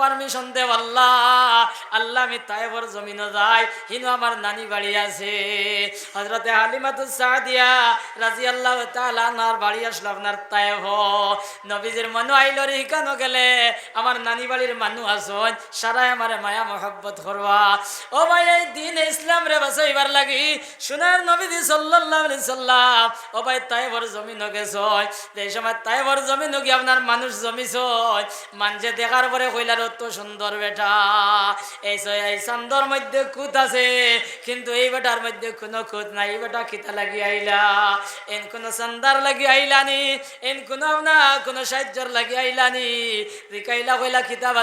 Permission দেব আল্লাহ। আল্লাহ, আমি তাইবর জমিনও যাই। হিনু আমার নানি বাড়ি আছে। হজরতে হালিমাতুস সাদিয়া রাজি আল্লাহ তালার বাড়ি আসলো আপনার তাইব নবীজির মনু আইল রে হিকানো গেলে? আমার নানি বাড়ির মানুষ আসন সারাই আমারে মায়া মহব্বত করবা। ও ভাই, এই দিন ইসলাম রে বাসাইবার লাগি। সোনার নবীজি সাল্লাল্লাহু আলাইহি সাল্লাম, ও ভাই তাইবর জমিন গেছ এই সময় তাইবর জমিন গিয়ে আপনার মানুষ জমিছ মানছে দেখার পরে কইলার অত সুন্দর বেটা। এই মধ্যে আছে, কিন্তু এই বেটার মধ্যে কোনো খুঁত নাই। বেটা খিতা লাগি আইলা, এন কোনো লাগি আইলানি, এন কোনো না কোনো সাহায্যর লাগি আইলানি। রিকাইলা কইলা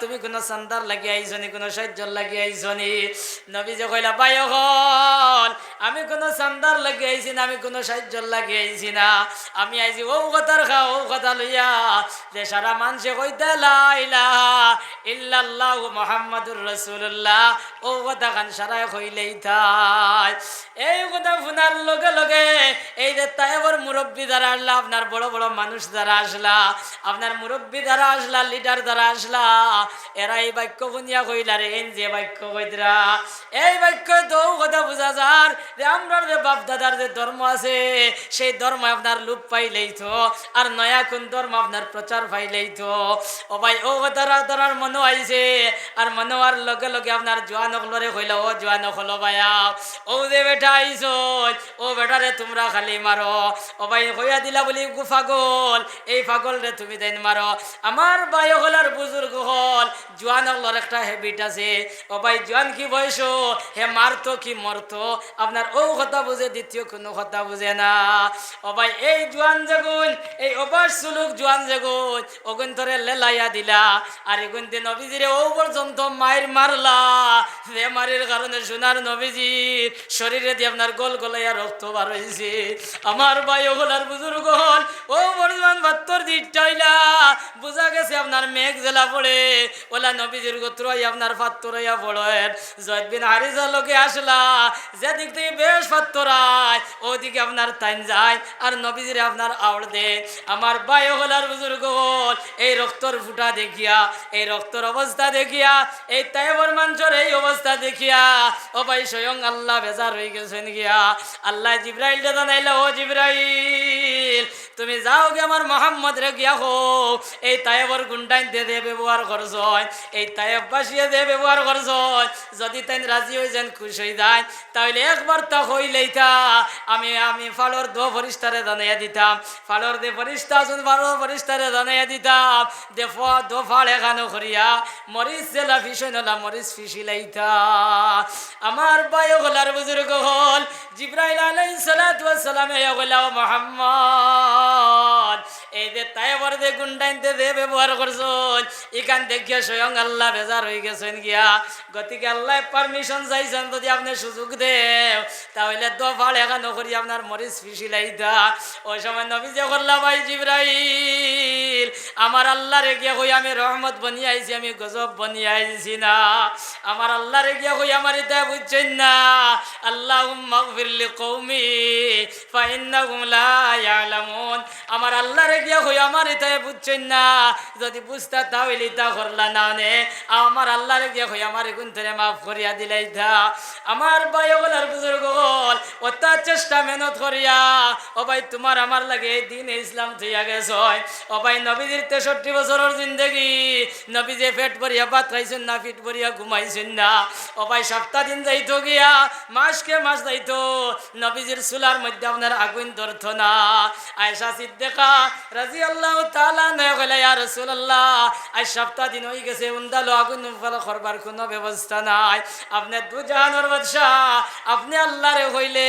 তুমি কোনো চান্দার লাগি আইছনি কোনো সাহায্যর লাগি আইছনি নবী যে কইলা বাই হল আমি কোনো চান্দার লাগি আইছি না, আমি কোনো সাহায্যর লাগি আইছি না। আমি আইছি ও কথার খা ও কথা লইয়া, যে সারা মানুষে কইতে লাইলা ইল্লাল্লাহ মোহাম্মদুর রসুল্লাহ ও কথা খান সারাই কইলেই থাই এই কথা শোনার লগে লগে এই যে তাইবর মুরব্বী দ্বারা আসলা, আপনার বড় বড় মানুষ দ্বারা আসলা, আপনার মুরব্বী দ্বারা আসলা লিডার দ্বারা আসলা, এরা এই বাক্য শুনিয়া কইলা রে এন যে বাক্য কইতরা, এই বাক্য তো কথা বুঝা যার, যে আমরা যে বাপ দাদার যে ধর্ম আছে, সেই ধর্ম আপনার লুপ পাইলেই তো, আর নয়া কোন ধর্ম আপনার প্রচার পাইলেই তো। ও ভাই, ও কথার ধরার আইছে। আর মনো আর লগে লগে আপনার জোয়ান হলরে কইলা, ও জোয়ান হলো ভাইয়া ও যে বেটা আইছ, ও বেটারে তোমরা খালি মারো। ও ভাই কইয়া দিলা বলি, গু পাগল, এই পাগল রে তুমি দেন মারো। আমার ভাই হল আর বুজুর্গ হল জোয়ান হলর একটা হ্যাবিট আছে। ও ভাই, জোয়ান কি বয়স? হে মারতো কি মরতো? আপনার ও কথা বুঝে, দ্বিতীয় কোনো কথা বুঝে না। ও ভাই, এই জোয়ান যেগুন এই অবাস সুলুক জোয়ান যেগুন ওগুন ধরে লেলাইয়া দিলা। আর এগুন নবীজিরে ও পর্যন্ত মায়ের মারলা। বেমারির কারণে সোনার নবীজির শরীরে দিয়ে আপনার গোল গলাইয়া রক্ত বার হয়েছে আমার ভাই ওগুলার বুজুর্গ হল ও বর্তমান বাত্তর দিটাইলা বুঝা গেছে আপনার মেঘ জেলা পড়ে। ওলা নবীজির গোত্র আপনার পাত্তর হইয়া পড়েন। জয়দিন হারিজা লোকে আসলা, যেদিক থেকে বেশ পাত্তরায় ওদিকে আপনার তাইন যায় আর নবীজিরে আপনার আওড় দে আমার ভাই হলার বুজুর্গ হল এই রক্তর ফুটা দেখিয়া, এই রক্তর অবস্থা দেখিয়া, এই তাইবর মাঞ্চর এই অবস্থা দেখিয়া, ও ভাই স্বয়ং আল্লাহ বেজার হয়ে গেছেন গিয়া। আল্লাহ জিব্রাইল জানাইলা, ও জিব্রাইল, তুমি যাও গে আমার মোহাম্মদ রে গিয়া হো এই তায়েবর গুন্ডাইন দে দে ব্যবহার করছ এই তায়েব বাসিয়ে দে ব্যবহার করছ যদি তাই রাজি হয়ে যান খুশ হয়ে যায় তাহলে একবার তা হইলেই তা। আমি আমি ফালর দো ফরিস্তারে জানাইয়া দিতাম। ফালর দে ফরিস্তা শুন ফালর ফরিস্তারে জানাইয়া দিতাম। দে দো ফাল এখানো করিয়া মরিচ জেলা ফিসই নলা মরিচ ফিসিলাইতা আমার বায়ু হলার বুজুর্গ হল, জিব্রাইল আলাইহিস সালাতু ওয়াস সালাম এ হলা মোহাম্মদ। এই যে তাইবর দে গুন্ডাইনতে দে ব্যবহার করছন এখান দেখিয়া স্বয়ং আল্লাহ বেজার হয়ে গেছেন গিয়া। গতিকে আল্লাহ পারমিশন চাইছেন যদি আপনি সুযোগ দেও, তাহলে দফাল এখান করি আপনার মরিচ ফিসিলাইতা ওই সময় নবী যে করলা ভাই জিব্রাইল, আমার আল্লাহ রে গিয়া কই আমি রহমত বনিয়ে আইছি আমি গজব বনিয়ে আইছি না। আমার আল্লাহ রে গিয়া কই আমার এটা বুঝছেন না। আল্লাহ মাগফিরলি কৌমি ফাইন্নাহুম লা ইয়ালামুন। আমার আল্লাহ রে গিয়া কই আমার এটা বুঝছেন না। যদি বুঝতা তাহলে তা করলা না নে। আমার আল্লাহ রে গিয়া কই আমার গুণ মাফ করিয়া দিলাই থা আমার ভাই ওগুলার বুজুর্গ হল অত্যার চেষ্টা মেহনত করিয়া, ও ভাই তোমার আমার লাগে দিন ইসলাম থইয়া গেছ ও ভাই নবীজির তেষট্টি বছরের জিন্দগি নবীজে পেট ভরিয়া, ভাত না ফিট ভরিয়া, ঘুমাইছেন না। ও ভাই সপ্তাহ দিন যাইতো গিয়া, মাসকে মাস যাইতো, নবীজির চুলার মধ্যে আপনার আগুন ধরত না। আয়সা সিদ্দেকা রাজি আল্লাহ তালা নয় কইলা ইয়া রসুল্লাহ আজ সপ্তাহ দিন হয়ে গেছে, উন্দালো আগুন ফল করবার কোনো ব্যবস্থা নাই। আপনি দু জাহানোর বাদশাহ, আপনি আল্লাহরে হইলে,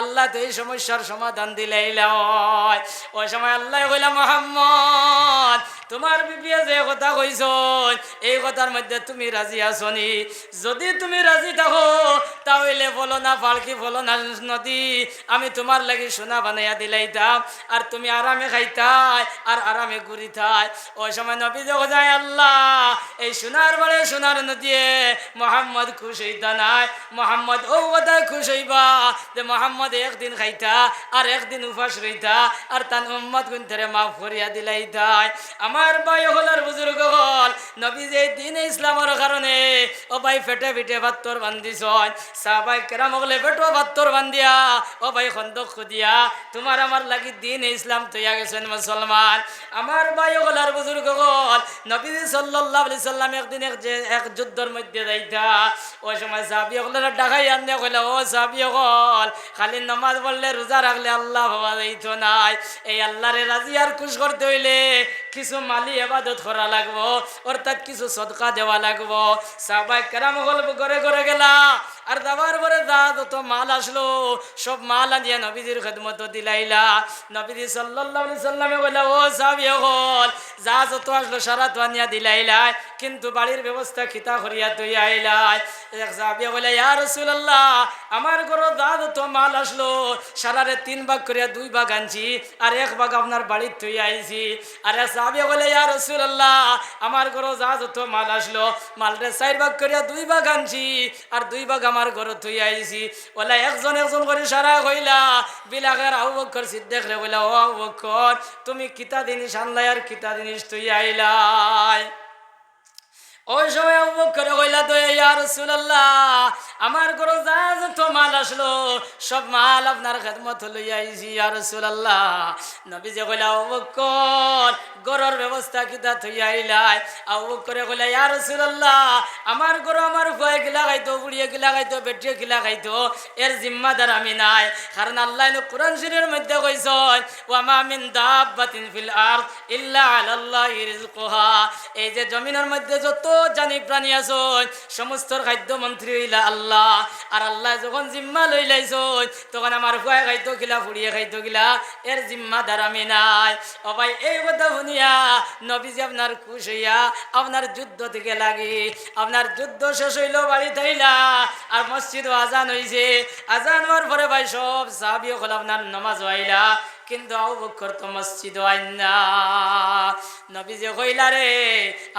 আল্লাহ তো এই সমস্যার সমাধান দিলে। ওই সময় আল্লাহ কইলা মোহাম্মদ। তোমার বিবিয়ে যে কথা কইছ এই কথার মধ্যে তুমি রাজি আসনি যদি তুমি রাজি থাকো, তাহলে বলো না ফালকি বলো না, নদী, আমি তোমার লাগি সোনা বানাইয়া দিলাইতাম, আর তুমি আরামে খাইতাই, আর আরামে ঘুরিতাই। ওই সময় নবী যে যায়, আল্লাহ, এই সোনার বাড়ে, সোনার নদীয়ে মোহাম্মদ খুশ হইতা নাই, মোহাম্মদ ও কথা খুশ হইবা, যে মোহাম্মদ একদিন খাইতা, আর একদিন উপাস রইতা, আর তান উম্মত গুনতারে মাফ করিয়া দিলাই তাই আমার ভাই হলার বুজুর্গ হল নবী যে দিন ইসলামের কারণে, ও ভাই ফেটে ফিটে ভাত্তর বান্ধিছ সাহাবাই কেরাম হলে ফেটো ভাত্তর বান্ধিয়া ও ভাই খন্দক খুদিয়া, তোমার আমার লাগি দিন ইসলাম তৈয়া গেছেন মুসলমান। আমার ভাই হলার বুজুর্গ হল নবী সাল্লাল্লাহু আলাইহি সাল্লাম একদিন এক যে, এক যুদ্ধের মধ্যে যাইতা ওই সময় সাহাবি হলের ডাকাই আনলে কইলা, ও সাহাবি হল খালি নামাজ পড়লে রোজা রাখলে আল্লাহ ভাবা যাইতো নাই, এই আল্লাহরে রাজি আর খুশ করতে হইলে কিছু মালি এবাদত করা লাগবো। অর্থাৎ কিছু সদকা দেওয়া লাগবো। সবাই কেরাম গল্প করে করে গেলা। আর যাবার পরে যা যত মাল আসলো, সব মাল আনিয়া নবীজির খেদমত দিলাইলা। নবীজি আলাইহি সাল্লামে বলে ও সাহাবী হল যা যত আসলো সারা তো আনিয়া দিলাইলাই, কিন্তু বাড়ির ব্যবস্থা খিতা করিয়া তুই আইলাই। এক বলে ইয়া রাসূলুল্লাহ, আমার ঘরে যা যত মাল আসলো, সারারে তিন ভাগ করিয়া দুই ভাগ আনছি, আর এক ভাগ আপনার বাড়ির তুই আইছি। আর এক বলে ইয়া রাসূলুল্লাহ, আমার ঘরে যা যত মাল আসলো, মালরে চার ভাগ করিয়া দুই ভাগ আনছি, আর দুই ভাগ আমার ঘরে তুই আইছি। ওলা একজন একজন করে সারা কইলা বিলাগের আউ বক্ষর সিদ্দেক রে বলে ও বক্ষর তুমি কিতা জিনিস আনলাই আর কিতা জিনিস তুই আইলাই? ওই সময় বকর কইলা তো ইয়া রাসূলুল্লাহ, আমার ঘরে যা যত মাল আসলো, সব মাল আপনার খেদমত লইয়া আইছি, ইয়া রাসূলুল্লাহ। নবী যে কইলা, আবু বকর, ঘরের ব্যবস্থা কিতা থই আইলাই? বকর কইলা, ইয়া রাসূলুল্লাহ, আমার ঘরে আমার ভয় গিলা খাইতো, বুড়িয়ে গিলা খাইতো, বেটিয়ে গিলা খাইতো, এর জিম্মাদার আমি নাই। কারণ আল্লাহ কোরআন শরীফের মধ্যে কইছেন, ওয়া মা মিন দাব্বাতিন ফিল আরদ ইল্লা আলাল্লাহি রিজকুহা এই যে জমিনের মধ্যে যত জানি প্রাণী আছো সমস্ত খাদ্য মন্ত্রী হইলা আল্লাহ। আর আল্লাহ যখন জিম্মা লই লাইছন, তখন আমার খুয়াই খাইতো গিলা ফুড়িয়ে খাইতো গিলা এর জিম্মাদার আমি নাই। ও ভাই, এই কথা শুনিয়া নবীজি আপনার খুশ হইয়া আপনার যুদ্ধ থেকে লাগি। আপনার যুদ্ধ শেষ হইল, বাড়ি থাইলা, আর মসজিদ আজান হইছে। আজান হওয়ার পরে ভাই সব সাহাবি হল আপনার নমাজ হইলা। কিন্তু আউ বক্কর তো মসজিদ আইনা নবী যে কইলা রে,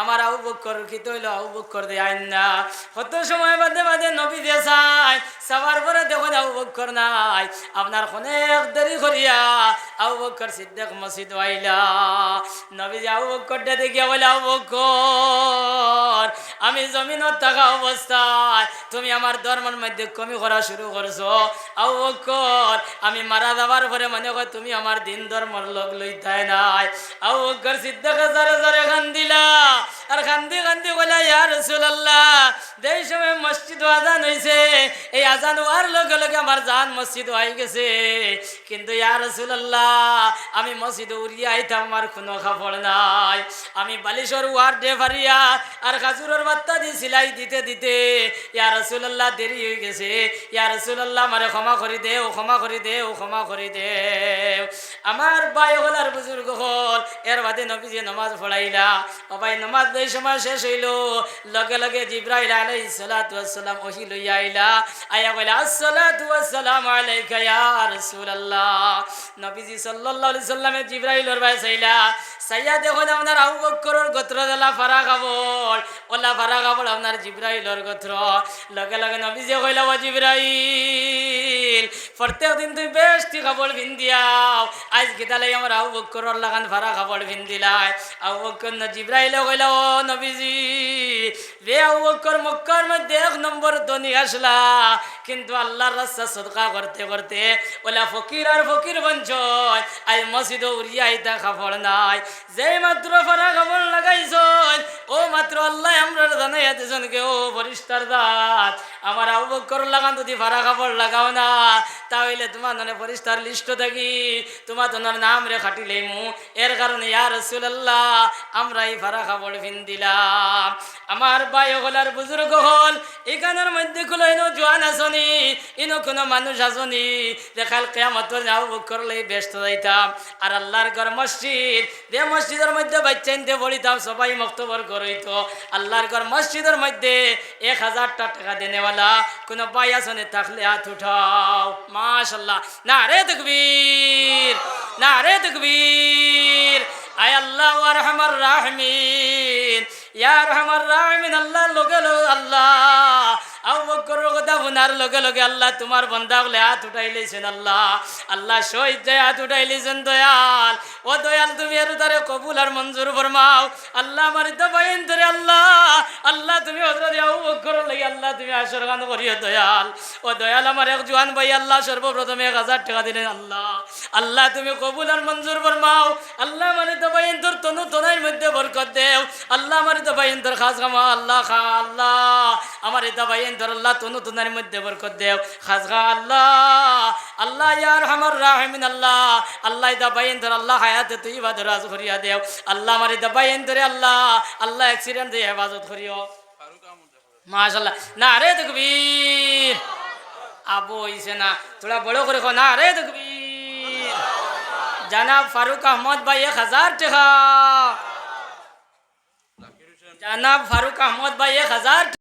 আমার আউ বক্কর কি তৈল আউ বক্কর দে আইনা কত সময় বাদে বাদে নবী দিয়ে চাই সবার পরে দেখুন আউ বক্কর নাই। আপনার অনেক দেরি করিয়া আউ বক্কর সিদ্দেক মসজিদ আইলা। নবী যে আউ বক্কর দে দেখিয়া বলে আউ বক্কর, আমি জমিনত থাকা অবস্থায় তুমি আমার ধর্মের মধ্যে কমি করা শুরু করছ। আউ বক্কর, আমি মারা যাবার পরে মনে হয় তুমি আমার দিন ধর্মর লোক লইতাই নাই। আউ বক্কর সিদ্ধাকে জারে জারে খান দিলা। আর কান্দি খান্দি বলে ইয়া রাসূলুল্লাহ, যেই সময় মসজিদ আজান হইছে, এই আজান হওয়ার লগে লগে আমার জান মসজিদ হয়ে গেছে। কিন্তু ইয়া রাসূলুল্লাহ, আমি মসজিদ উড়িয়ে আইতাম আমার কোনো খবর নাই। আমি বালিশর ওয়ার ডে ফারিয়া আর খাজুরের বাত্তা দি সিলাই দিতে দিতে, ইয়া রাসূলুল্লাহ দেরি হয়ে গেছে। ইয়া রাসূলুল্লাহ আমারে ক্ষমা করে দে, ও ক্ষমা করে দে, ও ক্ষমা করে দে। আমার ভাই হল আর বুজুর্গ হল। এর বাদে নবীজি নামাজ পড়াইলা। ও ভাই, নামাজ এই সময় শেষ হইল। লগে লগে জিব্রাইল আলাইহিস সালাতু ওয়াস সালাম ওহি লইয়া আইলা। আয়া কইলা, আসসালাতু ওয়াস সালামু আলাইকা ইয়া রাসূলুল্লাহ। নবীজি সাল্লাল্লাহু আলাইহি সাল্লামে জিব্রাইলর ভাই চাইলা সাইয়া দেখুন আপনার আবু বক্করের গোত্র দিলা ফারা কাবল ওলা ফারা কাবল আপনার জিব্রাইলের গোত্র। লগে লগে নবীজি কইলা, ও জিব্রাইল, প্রত্যেক দিন তুমি বেশ টি কাপড় ভিন্দিয়াও আজ গীতালাই আমার আবু বক্করের লাগান ফারা কাপড় ভিন্দিলাই আবু বক্কর না জিব্রাইলে কইলা, ও নবীজি, বে আবু বক্কর মক্কার মধ্যে এক নম্বর ধনী আসলা। কিন্তু আল্লাহর রাস্তা সদকা করতে করতে ওলা ফকির আর ফকির বঞ্চন আজ মসজিদ উড়িয়া আইতা কাপড় নাই। যেই মাত্র ফারা কাপড় লাগাইছ ও মাত্র আল্লাহ আমরা জানাই আতেছেন কে ও পরিষ্কার দাঁত আমার আবু বক্কর লাগান যদি ফারা কাপড় লাগাও না, তাহলে তোমার নামে পরিষ্কার লিস্ট থাকি, তোমার তোমার নাম রে খাটিলে মু। এর কারণে ইয়া রসুল্লাহ আমরা এই ফারা কাপড় ফিন দিলাম। আমার ভাই হলার বুজুর্গ হল, এখানের মধ্যে খুলো জোয়ান আসনি ইনো কোনো মানুষ আসনি দেখাল কেয়ামতর যাও করলে ব্যস্ত যাইতাম। আর আল্লাহর ঘর মসজিদ, যে মসজিদের মধ্যে বাচ্চা ইনতে পড়িতাম সবাই মক্তবর করইতো আল্লাহর ঘর মসজিদের মধ্যে এক হাজার টাকা দেনেওয়ালা, কোনো ভাই আসনে থাকলে হাত উঠাও। মাশাল্লাহ। না রে তকবীর না রে তকবীর। আয় আল্লাহ রহমার রাহমিন। ইয়ার আমার রাহমিন আল্লাহ লগে আল্লাহ কথা লগে লগে আল্লাহ তোমার বন্ধা বলে হাত উঠাই লইছেন আল্লাহ। আল্লাহ শহীদ যায় হাত উঠাই লইছেন দয়াল। ও দয়াল, তুমি এর তারে কবুল আর মঞ্জুর ফরমাও। আল্লাহ আমার তো বাইন ধরে আল্লাহ। আল্লাহ তুমি হজরত লাগি আল্লাহ তুমি আসর গান করিও দয়াল। ও দয়াল, আমার এক জোয়ান ভাই আল্লাহ সর্বপ্রথমে এক হাজার টাকা দিলেন আল্লাহ। আল্লাহ তুমি কবুল আর মঞ্জুর ফরমাও। আল্লাহ মানে তো বাইন তোর তনু তনার মধ্যে বরকত দেও। আল্লাহ আমার তো বাইন তোর খাস খামা আল্লাহ খা আল্লাহ। আমার বাইন তোর আল্লাহ তনু তনার মধ্যে বরকত দেও। খাস খা আল্লাহ আল্লাহ ইয়ার আমার রাহমিন, আল্লাহ আল্লাহ এটা বাইন তোর আল্লাহ হায়াতে তুই বাদর রাজ করিয়া দেও। আল্লাহ আমার এটা বাইন তোরে আল্লাহ আল্লাহ অ্যাক্সিডেন্ট দিয়ে হেফাজত করিও। মাশাল্লাহ না রে তকবীর। আবু হইছে না, তোরা বড় করে কো না রে তকবীর। জানাব ফারুক আহমদ ভাই এক হাজার টাকা। জানাব ফারুক আহমদ ভাই এক হাজার